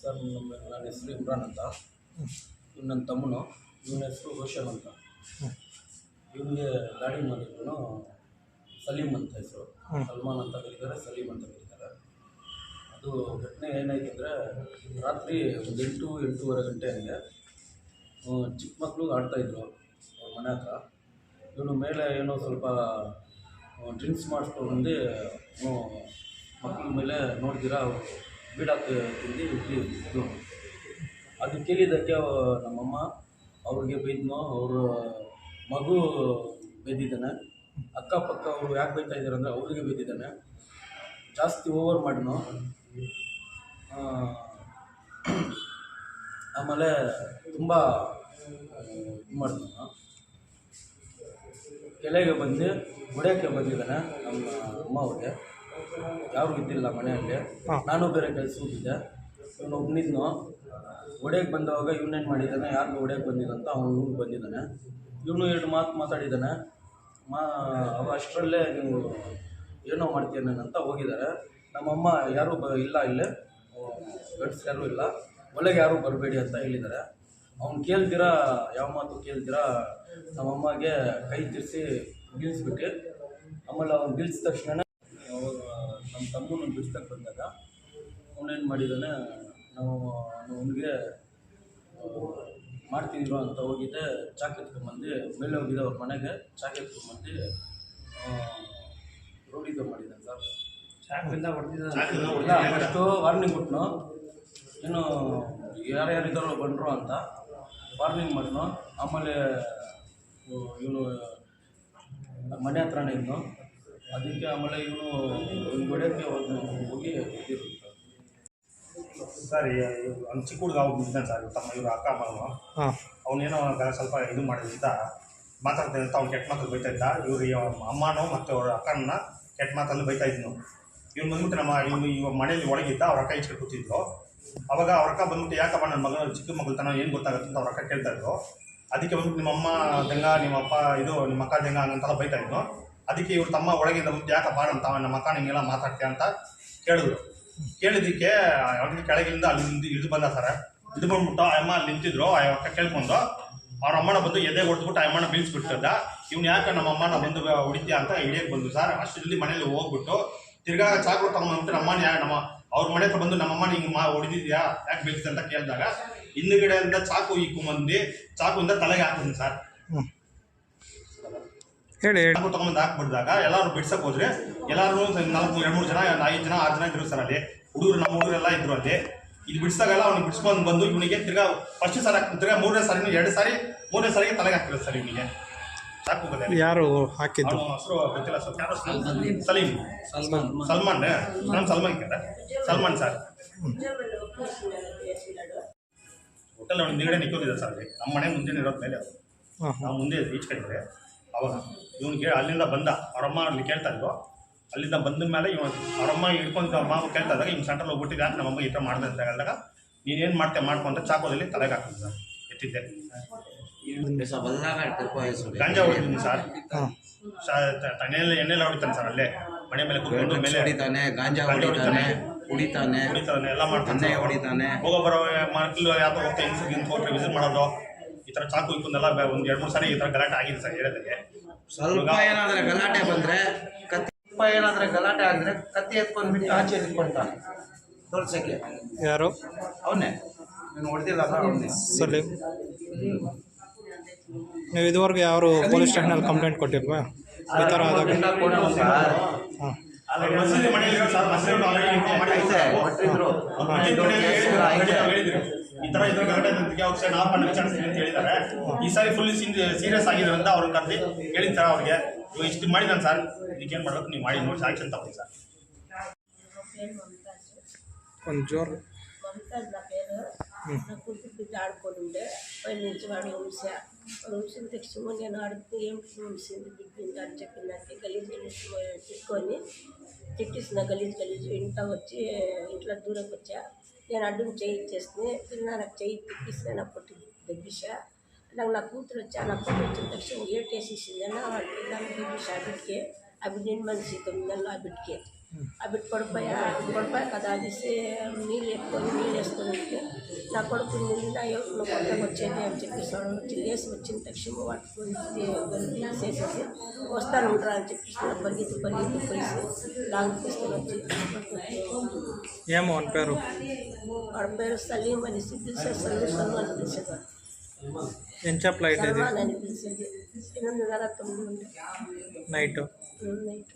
Sir ನಮ್ಮ ನನ್ನ ಹೆಸರು ಇಮ್ರಾನ್ ಅಂತ. ಇವ್ನು ನನ್ನ ತಮ್ಮನು. ಇವನ ಹೆಸರು ರೋಷನ್ ಅಂತ. ಇವನಿಗೆ ಗಾಡಿ ಮಾಡಿದ್ರು ಸಲೀಮ್ ಅಂತ ಹೆಸರು. ಸಲ್ಮಾನ್ ಅಂತ ಕರೀತಾರೆ ಸಲೀಮ್ ಅಂತ ಕರೀತಾರೆ. ಅದು ಘಟನೆ ಏನಾಯ್ತಂದರೆ ರಾತ್ರಿ ಒಂದು ಎಂಟು ಎಂಟೂವರೆ ಗಂಟೆ ಹಂಗೆ ಚಿಕ್ಕ ಮಕ್ಕಳು ಆಡ್ತಾಯಿದ್ರು ಅವ್ರ ಮನೆ ಹತ್ರ. ಇವನು ಮೇಲೆ ಏನೋ ಸ್ವಲ್ಪ ಡ್ರಿಂಕ್ಸ್ ಮಾಡಿಸ್ಕೊಂಡು ಮಕ್ಕಳ ಮೇಲೆ ನೋಡ್ತೀರಾ ಅವರು. ಬೀಡಾಕ್ ಇದು ಅದು ಕೇಳಿದ್ದಕ್ಕೆ ನಮ್ಮಮ್ಮ ಅವ್ರಿಗೆ ಬೈದ್ನು ಅವ್ರ ಮಗು ಬೈದಿದ್ದಾನೆ. ಅಕ್ಕಪಕ್ಕ ಅವರು ಯಾಕೆ ಬೈತಾ ಇದ್ದಾರೆ ಅಂದರೆ ಅವ್ರಿಗೆ ಬೈದಿದ್ದಾನೆ. ಜಾಸ್ತಿ ಓವರ್ ಮಾಡಿನೋ ಆ, ಆಮೇಲೆ ತುಂಬ ಇದು ಮಾಡ್ತಾನ ಕೆಳಗೆ ಬಂದು ಹೊಡೆಯೋಕ್ಕೆ ಬಂದಿದ್ದಾನೆ ನಮ್ಮ ಅಮ್ಮ ಅವ್ರಿಗೆ. ಯಾರು ಇದ್ದಿಲ್ಲ ಮನೆಯಲ್ಲಿ. ನಾನು ಬೇರೆ ಕೆಲಸ ಹೋಗಿದ್ದೆ. ಇವನು ಒಬ್ಬನಿದ್ನು ಒಡೆಗೆ ಬಂದವಾಗ ಇವನೇನು ಮಾಡಿದ್ದಾನೆ ಯಾರು ಒಡೆಗೆ ಬಂದಿದ್ದಂತ ಅವನು ಊರಿಗೆ ಬಂದಿದ್ದಾನೆ. ಇವನು ಎರಡು ಮಾತು ಮಾತಾಡಿದ್ದಾನೆ. ಮಾ ಅವ ಅಷ್ಟರಲ್ಲೇ ನೀವು ಏನೋ ಮಾಡ್ತೀಯನ ಅಂತ ಹೋಗಿದ್ದಾರೆ. ನಮ್ಮಮ್ಮ ಯಾರೂ ಬ ಇಲ್ಲ ಇಲ್ಲೇ. ಗಂಡ್ಸ್ ಯಾರೂ ಇಲ್ಲ. ಒಳಗೆ ಯಾರೂ ಬರಬೇಡಿ ಅಂತ ಹೇಳಿದ್ದಾರೆ. ಅವ್ನು ಕೇಳ್ತೀರಾ ಯಾವ ಮಾತು ಕೇಳ್ದಿರ ನಮ್ಮಮ್ಮಗೆ ಕೈ ತಿರ್ಸಿ ಗಿಲ್ಸ್ಬಿಟ್ಟು ಆಮೇಲೆ ಅವ್ನು ಬೀಳ್ಸಿದ ತಕ್ಷಣ ನಮ್ಮ ತಮ್ಮನ ಬಿಡ್ಸಕ್ಕೆ ಬಂದಾಗ ಅವನೇನು ಮಾಡಿದ್ದಾನೆ ನಾವು ಅವನಿಗೆ ಮಾಡ್ತಿದ್ರು ಅಂತ ಹೋಗಿದ್ದೆ ಚಾಕ್ ಎತ್ಕೊಂಬಂದು ಮೇಲೆ ಹೋಗಿದ್ದೆ ಅವ್ರ ಮನೆಗೆ ಚಾಕ್ ಎತ್ಕೊಂಬಂದು ರೋಡಿಗೆ ಮಾಡಿದ್ದಾನೆ ಸರ್ ಇಲ್ಲ ಫಸ್ಟು ವಾರ್ನಿಂಗ್ ಕೊಟ್ಟನು ಏನು ಯಾರ್ಯಾರಿದ್ದಾರೋ ಬಂದರು ಅಂತ. ವಾರ್ನಿಂಗ್ ಮಾಡಿದ್ನು. ಆಮೇಲೆ ಇವನು ಮನೆ ಹತ್ರನೇ ಇದ್ನು. ಅದಕ್ಕೆ ಆಮೇಲೆ ಇವನು ಹೊಡೆಯೋಕ್ಕೆ ಹೋದ್ನು ಹೋಗಿ ಸರ್ ಅವ್ನು ಚಿಕ್ಕ ಹುಡುಗ ಸರ್ ಇವ್ರ ತಮ್ಮ ಇವ್ರ ಅಕ್ಕ ಮಗನು ಹಾಂ. ಅವನೇನೋ ಸ್ವಲ್ಪ ಇದು ಮಾಡಿದ್ದ ಮಾತಾಡ್ತಾನೆ ಅಂತ ಅವ್ನು ಕೆಟ್ಟ ಮಾತಲ್ಲಿ ಬೈತಾ ಇದ್ದ. ಇವ್ರ ಅಮ್ಮನೋ ಮತ್ತು ಅವ್ರ ಅಕ್ಕನ ಕೆಟ್ಟ ಮಾತಲ್ಲಿ ಬೈತಾ ಇದ್ನು. ಇವ್ನು ಬಂದ್ಬಿಟ್ಟು ನಮ್ಮ ಇವನು ಇವಾಗ ಮನೇಲಿ ಒಳಗಿದ್ದ ಅವ್ರ ಅಕ್ಕ ಈಚೆ ಕೂತಿದ್ರು ಅವಾಗ ಅವ್ರ ಅಕ್ಕ ಬಂದ್ಬಿಟ್ಟು ಯಾಕಪ್ಪ ನನ್ನ ಮಗ ಚಿಕ್ಕ ಮಗಳ್ತನ ಏನು ಗೊತ್ತಾಗುತ್ತೆ ಅಂತ ಅವ್ರ ಅಕ್ಕ ಕೇಳ್ತಾ ಇದ್ರು ಅದಕ್ಕೆ ಬಂದ್ಬಿಟ್ಟು ನಿಮ್ಮ ಅಮ್ಮ ದಂಗ ನಿಮ್ಮ ಅಪ್ಪ ಇದು ನಿಮ್ಮ ಅಕ್ಕ ದಂಗ ಹಂಗಂತೆಲ್ಲ ಬೈತಾ ಇದ್ನು ಅದಕ್ಕೆ ಇವ್ರು ತಮ್ಮ ಒಳಗಿಂದ ಯಾಕೆ ಯಾಕಪ್ಪ ತಾವ ನಮ್ಮ ಅಕ್ಕ ಹಿಂಗೆಲ್ಲ ಮಾತಾಡ್ತೀಯ ಅಂತ ಕೇಳಿದ್ರು. ಕೇಳಿದ್ದಕ್ಕೆ ಅವ್ರಿಗೆ ಕೆಳಗಿಂದ ಅಲ್ಲಿಂದ ಇಳಿದು ಬಂದ ಸರ. ಇದು ಬಂದ್ಬಿಟ್ಟು ಆ ಅಮ್ಮ ಅಲ್ಲಿ ನಿಂತಿದ್ರು, ಆ ಅಕ್ಕ ಕೇಳ್ಕೊಂಡು, ಅವ್ರ ಅಮ್ಮನ ಬಂದು ಎದೆ ಹೊಡೆದ್ಬಿಟ್ಟು ಆ ಅಮ್ಮನ ಬೀಳ್ಸ್ಬಿಟ್ಟಿದ್ದ ಇವ್ನು ಯಾಕೆ ನಮ್ಮ ಅಮ್ಮನ ಬಂದು ಹೊಡಿತೀಯ ಅಂತ ಹಿಡಿಯಕ್ಕೆ ಬಂದು ಸರ್. ಅಷ್ಟರಲ್ಲಿ ಮನೇಲಿ ಹೋಗ್ಬಿಟ್ಟು, ತಿರ್ಗಾ ಚಾಕು ತಗೊಂಡ್ಬಿಟ್ಟು ನಮ್ಮ ಯಾಕೆ ಯಾ, ನಮ್ಮ ಅವ್ರ ಮನೆ ಹತ್ರ ಬಂದು ನಮ್ಮ ಅಮ್ಮನ ಹಿಂಗೆ ಮಾ, ಹೊಡಿದಿದ್ಯಾ? ಯಾಕೆ ಬೀಳ್ತಿದೆ ಅಂತ ಕೇಳಿದಾಗ, ಹಿಂದುಗಡೆಯಿಂದ ಚಾಕು ಇಕ್ಕೊಂಬಂದು ಚಾಕುಯಿಂದ ತಲೆಗೆ ಹಾಕ್ತೀನಿ ಸರ್. ಹೇಳಿ ಹೇಳಿ. ತಗೊಂಡ್ಬಂದು ಹಾಕ್ಬಿಟ್ಟಾಗ ಎಲ್ಲರೂ ಬಿಡ್ಸಕ್ ಹೋದ್ರೆ ಎಲ್ಲರೂ ನಾಲ್ಕು ಎರಡು ಮೂರು ಜನ ಐದು ಜನ ಆರು ಜನ ಇದ್ರು ಸರ್ ಅಲ್ಲಿ. ಹುಡುಗರು ನಮ್ಮ ಹುಡುಗರೆಲ್ಲ ಇದ್ರು ಅಲ್ಲಿ. ಇದು ಬಿಡಿಸಿದಾಗೆಲ್ಲ ಅವ್ನಿಗೆ ಬಿಡಿಸ್ಕೊಂಡು ಬಂದು ಇವನಿಗೆ ತಿರ್ಗಾ ಫಸ್ಟ್ ಸಾರಿ ಹಾಕಿ ತಿರ್ಗಾ ಮೂರನೇ ಸಾರಿ ಎರಡು ಸಾರಿ ಮೂರನೇ ಸಾರಿಗೆ ತಲೆಗೆ ಹಾಕಿರೋದು ಸರ್ ಇವನಿಗೆ. ಯಾರು ಹಾಕಿದ್ದು? ಗೊತ್ತಿಲ್ಲ ಸರ್. ಸಲೀಮ್. ಸಲೀಂ ಸಲ್ಮಾನ್ ಸಲ್ಮಾನ್ ನಾನು ಸಲ್ಮಾನ್ ಕೇಳ ಸಲ್ಮಾನ್ ಸರ್. ಹೋಟೆಲ್ ಅವ್ನು ಹಿಂದ್ಗಡೆ ನಿಂತಿದೆ ಸರ್ ಅಲ್ಲಿ. ನಮ್ಮ ಮನೆ ಮುಂದೆ ಇರೋದ್ ಮೇಲೆ ಅದು. ಹಾಂ ಹಾಂ. ನಾವು ಮುಂದೆ ಈಚ್ ಕಡೆ ಇದೆ ಅವಾಗ ಕೇಳಿ ಅಲ್ಲಿಂದ ಬಂದ. ಅವರಮ್ಮ ಅಲ್ಲಿ ಕೇಳ್ತಾ ಇದ್ರು ಅಲ್ಲಿಂದ ಬಂದ ಮೇಲೆ ಇವನು ಅವರಮ್ಮ ಹಿಡ್ಕೊಂಡು ಅಮ್ಮ ಕೇಳ್ತಾ ಇದ್ದಾಗ ಇವ್ನು ಸೆಂಟ್ರಲ್ಲಿ ಹೋಗ್ಬಿಟ್ಟಿದ್ದೆ ಅಂತ ನಮ್ಮಮ್ಮ ಈ ಥರ ಮಾಡಿದೆ ಅಂತ ಹೇಳಿದಾಗ ನೀನೇನು ಮಾಡ್ತೆ ಮಾಡ್ಕೊಂತ ಚಾಕೋದಲ್ಲಿ ತಲೆಗೆ ಹಾಕ್ತೀನಿ ಸರ್. ಎತ್ತಿದ್ದೆ. ಗಾಂಜಾ ಹೊಡಿತೀನಿ ಸರ್. ಹಾಂ ಎಣ್ಣೆಲ್ಲ ಹೊಡಿತಾನೆ ಸರ್ ಅಲ್ಲೇ. ಮನೆ ಮೇಲೆ ಕುತ್ಕೊಂಡು ಮೇಲೆ ಹೊಡಿತಾನೆ ಗಾಂಜಾ ಹೊಡಿತಾನೆ ಕುಡಿತಾನೆ ಹೊಡಿತಾನೆ ಎಲ್ಲ ಮಾಡ್ತಾನೆ. ಹೊಡಿತಾನೆ. ಹೋಗೋ ಬರೋ ಮಕ್ಕಳು ಯಾವ್ದೋ ಹೋಗ್ತಾ ಹಿಂಸೆ ಗಿಂತ ಹೋಗ್ರೆ ವಿಸಿಟ್ ಮಾಡೋದು. ಈ ಥರ ಚಾಕು ಇಕ್ಕೊಂಡೆಲ್ಲ ಒಂದು ಎರಡು ಮೂರು ಸಾರಿ ಈ ಥರ ಗಲಾಟೆ ಆಗಿದೆ ಸರ್ ಏರಿಯಾದಲ್ಲಿ ಸ್ವಲ್ಪ ಏನಾದ್ರೆ ಗಲಾಟೆ ಬಂದ್ರೆ ಕತ್ತಿ ಸ್ವಲ್ಪ ಏನಾದ್ರೆ ಗಲಾಟೆ ಆದ್ರೆ ಕತ್ತಿ ಎತ್ಕೊಂಡ್ಬಿಟ್ಟು ಆಚೆ ಇಟ್ಕೊಂತಾನೆ ತೋರ್ಸಕ್ಕೆ ಯಾರು? ಅವನೇ. ನೀನು ಹೊಡೆದಿಲ್ಲ ಸರಿ ಸಲೀಂ. ನೀವು ಇದುವರೆಗೂ ಯಾರು ಪೊಲೀಸ್ ಸ್ಟೇಷನಲ್ಲಿ ಕಂಪ್ಲೇಂಟ್ ಕೊಟ್ಟಿಲ್ವಾ? ಈ ಥರ ಆದಾಗ ಹಾಂ. ಮಸೀದಿ ಮನೆಯಲ್ಲಿ ಸರ್ ಮಸೀದಿ already inform ಮಾಡಿದ್ರು ಐತೆ, ಸರ್. ಕೊಟ್ಟಿದ್ರು. ಅವ್ರ ಮನೆ ಮನೆಯಲ್ಲಿ ಹೇಳಿದ್ರು, already ನಾವು ಹೇಳಿದ್ರು. ಈ ತರ ಇದ್ರ ಗಲಾಟೆ ಜೊತೆಗೆ ಅವ್ರು ಸರ್ ನಾವು ವಿಚಾರಿಸ್ತೀವಿ ಅಂತ ಹೇಳಿದ್ದಾರೆ ಈ ಸಾರಿ ಫುಲ್ ಸೀರಿಯಸ್ ಆಗಿದ್ರು ಅಂತ ಅವ್ರನ್ನ ಕರೆದು ಹೇಳಿದ್ ಸರ್ ಅವ್ರಿಗೆ ಇವಾಗ ಇಷ್ಟು ಮಾಡಿದಾನೆ ಸರ್ ಇದಕ್ಕೆ ಏನು ಮಾಡ್ಬೇಕು ನೀವು ಮಾಡಿ ನೋಡಿ ಆಕ್ಷನ್ ತಗೊಳ್ಳಿ ಸರ್ ಒಂದು ಜೋರು మమతాజ్ నా పేరు నా కూతురు బిడ్డ ఆడుకోనుండే పై నుంచి వాడు వంశా వాడు వంశం తెచ్చుకో నేను ఆడుతూ ఏం వంశింది బిడ్డ అని చెప్పిందంటే గలీజ్ గలీజ్ తిట్టుకొని తిట్టిస్తున్న గలీజ్ గలీజ్ ఇంట్లో వచ్చి ఇంట్లో దూరం వచ్చా నేను అడ్డుని చేయి ఇచ్చేస్తే పిల్ల నాకు చేయి తిప్పిస్తే నా పొట్టి దగ్గిసా నాకు నా కూతురు వచ్చా నా కూతురు వచ్చిన తక్షణ ఏటేసేసింది అన్న వాళ్ళ పిల్లలు దగ్గిసా బిడ్డకి ఆ బిడ్డ మనిషి తొమ్మిది నెలలు ఆ బిడ్డకి ఆ బిడ్డ పడిపోయా ఆ బిడ్డ పడిపోయా కదా అనేసి నీళ్ళు ఎక్కువ నీళ్ళు వేసుకొని ఉంటే నా కొడుకు నీళ్ళు నా ఎవరు కొత్తగా వచ్చేది అని చెప్పేసి వాడు వచ్చి లేసి వచ్చిన తక్షణ పట్టుకొని తీసేసేసి వస్తాను ఉంటారా అని చెప్పేసి నా పరిగెత్తి పరిగెత్తి పోయి లాంగ్ తీసుకొని వచ్చి ఏమో అని పేరు వాడి పేరు సలీం అని పిలిచే సలీం సల్మాన్ అని పిలిచేవాడు ఎంచా ఫ్లైట్ ఇది సల్మాన్ అని పిలిచేది ఎనిమిదిన్నర తొమ్మిది నైట్ నైట్